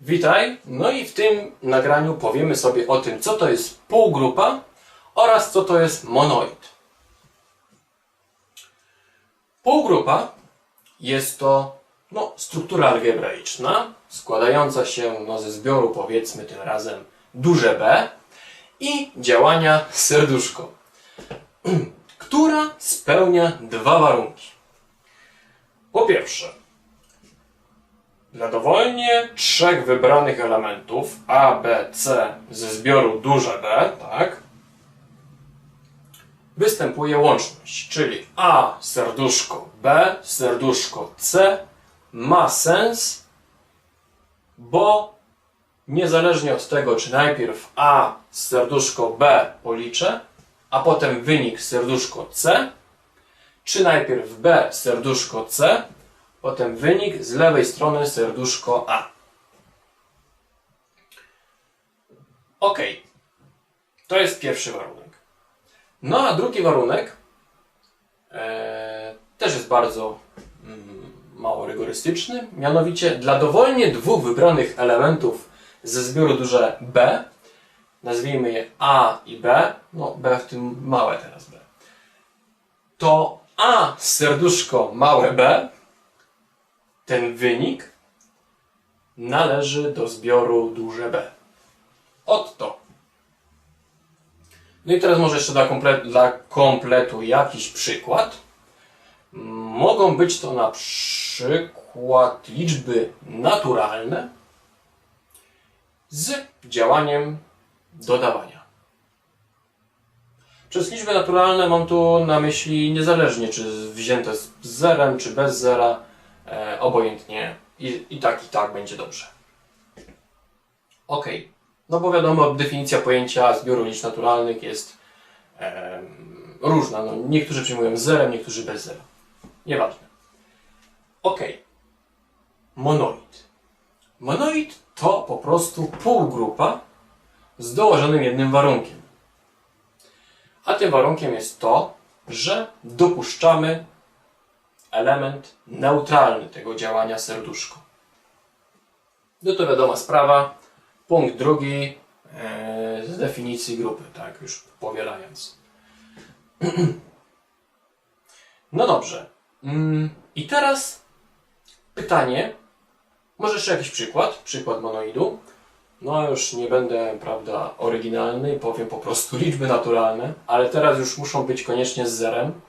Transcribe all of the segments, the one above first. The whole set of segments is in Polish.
Witaj, no i w tym nagraniu powiemy sobie o tym, co to jest półgrupa oraz co to jest monoid. Półgrupa jest to no, struktura algebraiczna składająca się no, ze zbioru powiedzmy tym razem duże B i działania serduszko, która spełnia dwa warunki. Po pierwsze, dla dowolnie trzech wybranych elementów A, B, C ze zbioru duże B, tak, występuje łączność, czyli A serduszko B serduszko C ma sens, bo niezależnie od tego, czy najpierw A serduszko B policzę, a potem wynik serduszko C, czy najpierw B serduszko C, potem wynik z lewej strony serduszko A. Ok. To jest pierwszy warunek. No a drugi warunek e, też jest bardzo mm, mało rygorystyczny. Mianowicie dla dowolnie dwóch wybranych elementów ze zbioru duże B, nazwijmy je A i B, no B w tym małe teraz B, to A serduszko małe B ten wynik należy do zbioru duże B. Oto. No i teraz może jeszcze dla, komple dla kompletu jakiś przykład. Mogą być to na przykład liczby naturalne z działaniem dodawania. Przez liczby naturalne mam tu na myśli niezależnie czy wzięte z zerem, czy bez zera, e, obojętnie I, i tak i tak będzie dobrze. Ok, no bo wiadomo, definicja pojęcia zbioru liczb naturalnych jest em, różna. No, niektórzy przyjmują z zerem, niektórzy bez zera. Nieważne. Ok, monoid. Monoid to po prostu półgrupa z dołożonym jednym warunkiem. A tym warunkiem jest to, że dopuszczamy element neutralny tego działania serduszko. No to wiadoma sprawa. Punkt drugi e, z definicji grupy, tak już powielając. No dobrze. Mm, I teraz pytanie. Może jeszcze jakiś przykład? Przykład monoidu. No już nie będę, prawda, oryginalny, powiem po prostu liczby naturalne, ale teraz już muszą być koniecznie z zerem.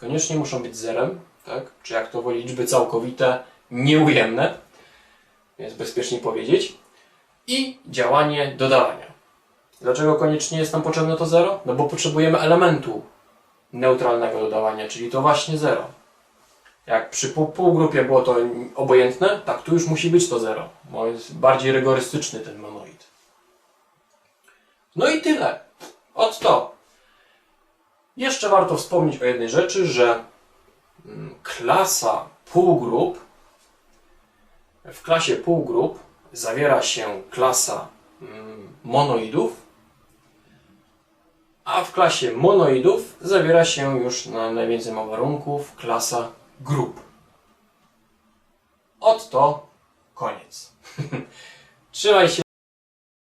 Koniecznie muszą być zerem, tak? Czy jak to woli liczby całkowite, nieujemne, jest bezpiecznie powiedzieć. I działanie dodawania. Dlaczego koniecznie jest nam potrzebne to zero? No bo potrzebujemy elementu neutralnego dodawania, czyli to właśnie zero. Jak przy pół, półgrupie było to obojętne, tak tu już musi być to zero, bo jest bardziej rygorystyczny ten monoid. No i tyle. Od to. Jeszcze warto wspomnieć o jednej rzeczy, że klasa półgrup, w klasie półgrup zawiera się klasa mm, monoidów, a w klasie monoidów zawiera się już na najwięcej ma warunków klasa grup. Od to koniec. Trzymaj się.